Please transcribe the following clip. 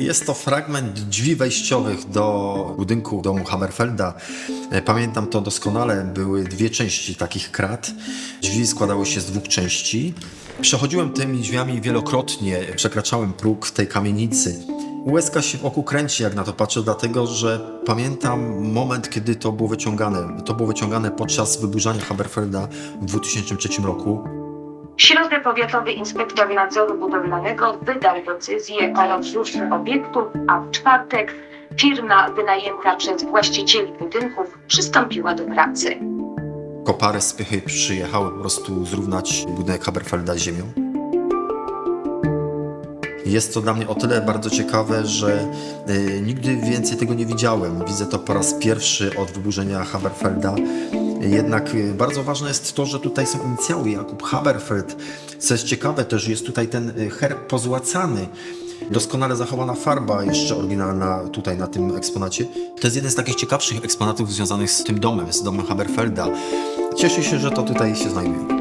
Jest to fragment drzwi wejściowych do budynku domu Hammerfelda. Pamiętam to doskonale. Były dwie części takich krat. Drzwi składały się z dwóch części. Przechodziłem tymi drzwiami wielokrotnie, przekraczałem próg tej kamienicy. Łezka się wokół kręci, jak na to patrzę, dlatego że pamiętam moment, kiedy to było wyciągane. To było wyciągane podczas wyburzania Haberfelda w 2003 roku. W środę powiatowy inspektor nadzoru budowlanego wydał decyzję o rozruszeniu obiektu, a w czwartek firma wynajęta przez właścicieli budynków przystąpiła do pracy. Kopary z Pychy przyjechały po prostu zrównać budynek Haberfelda z ziemią. Jest to dla mnie o tyle bardzo ciekawe, że y, nigdy więcej tego nie widziałem. Widzę to po raz pierwszy od wyburzenia Haberfelda. Jednak y, bardzo ważne jest to, że tutaj są inicjały Jakub Haberfeld. Co jest ciekawe też, jest tutaj ten y, herb pozłacany. Doskonale zachowana farba, jeszcze oryginalna tutaj na tym eksponacie. To jest jeden z takich ciekawszych eksponatów związanych z tym domem, z domem Haberfelda. Cieszę się, że to tutaj się znajduje.